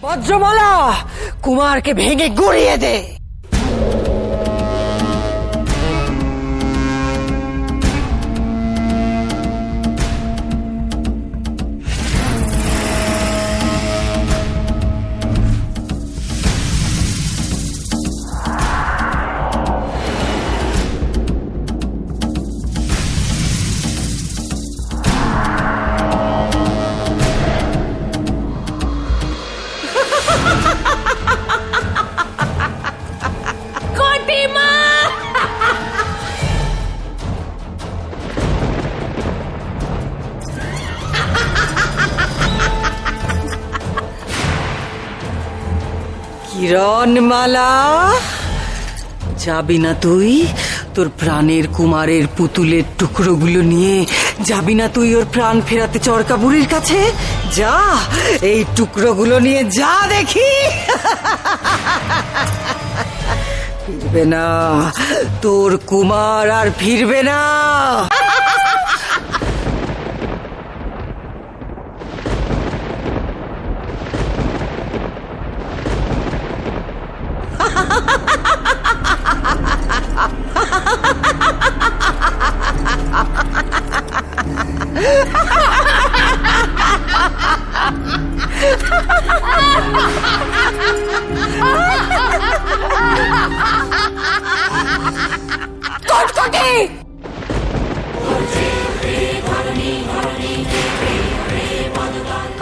বজ্রমালা কুমারকে ভেঙে গড়িয়ে দে। কিরণমালা? যাবি না তুই? তোর প্রাণের কুমারের পুতুলের টুকরোগুলো নিয়ে যাবি না তুই ওর প্রাণ ফেরাতে চরকা বুড়ির কাছে? যা, এই টুকরোগুলো নিয়ে যা দেখি। ফিরবে না। তোর কুমার আর ফিরবে না।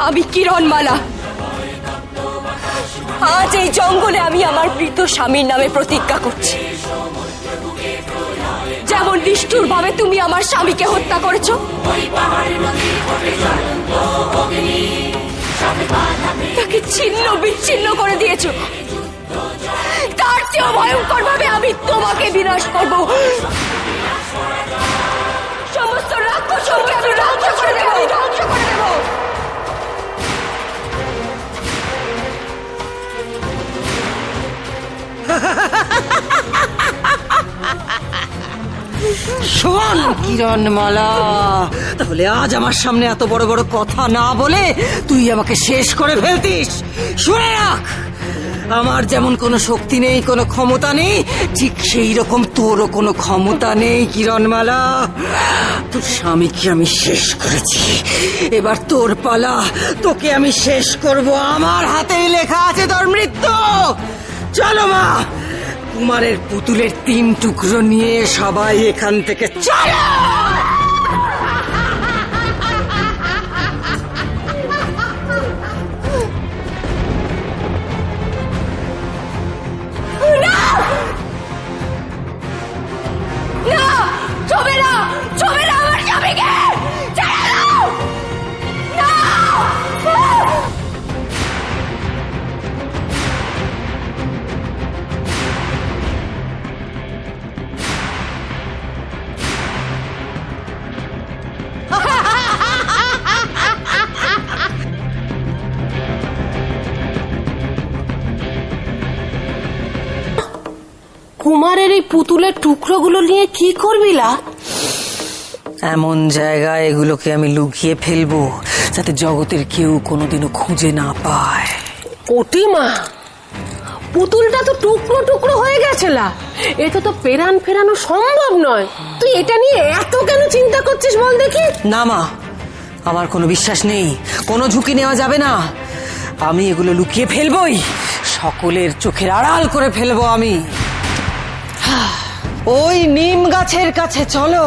আমি কিরণমালা। আজ এই জঙ্গলে আমি আমার মৃত স্বামীর নামে প্রতিজ্ঞা করছি। যেমন নিষ্ঠুর ভাবে তুমি আমার স্বামীকে হত্যা করেছ তাকে ছিন্ন বিচ্ছিন্ন করে দিয়েছ। তার চেয়েও ভয়ঙ্কর ভাবে আমি তোমাকে বিনাশ করব। সমস্ত রাক্ষসকে আমি শোন। কিরণমালা। তাহলে আজ আমার সামনে এত বড় বড় কথা না বলে তুই আমাকে শেষ করে ফেলতিস। শুনে রাখ আমার যেমন কোনো শক্তি নেই কোনো ক্ষমতা নেই ঠিক সেই রকম তোরও কোনো ক্ষমতা নেই কিরণমালা। তোর স্বামীকে আমি শেষ করেছি। এবার তোর পালা তোকে আমি শেষ করব। আমার হাতেই লেখা আছে তোর মৃত্যু। চলো মা কুমারের পুতুলের তিন টুকরো নিয়ে সবাই এখান থেকে চলো! কুমারের এই পুতুলের টুকরোগুলো নিয়ে কি করবিলা এমন জায়গায় এগুলোকে আমি লুকিয়ে ফেলব যাতে জগতের কেউ কোনোদিনও খুঁজে না পায়। মা পুতুলটা তো টুকরো টুকরো হয়ে গেছেলা এটা তো পেরান ফেরানো সম্ভব নয়। তুই এটা নিয়ে এত কেন চিন্তা করছিস বল দেখি? না মা আমার কোনো বিশ্বাস নেই। কোনো ঝুঁকি নেওয়া যাবে না। আমি এগুলো লুকিয়ে ফেলবই। সকলের চোখের আড়াল করে ফেলব আমি। ওই নিম গাছের কাছে চলো।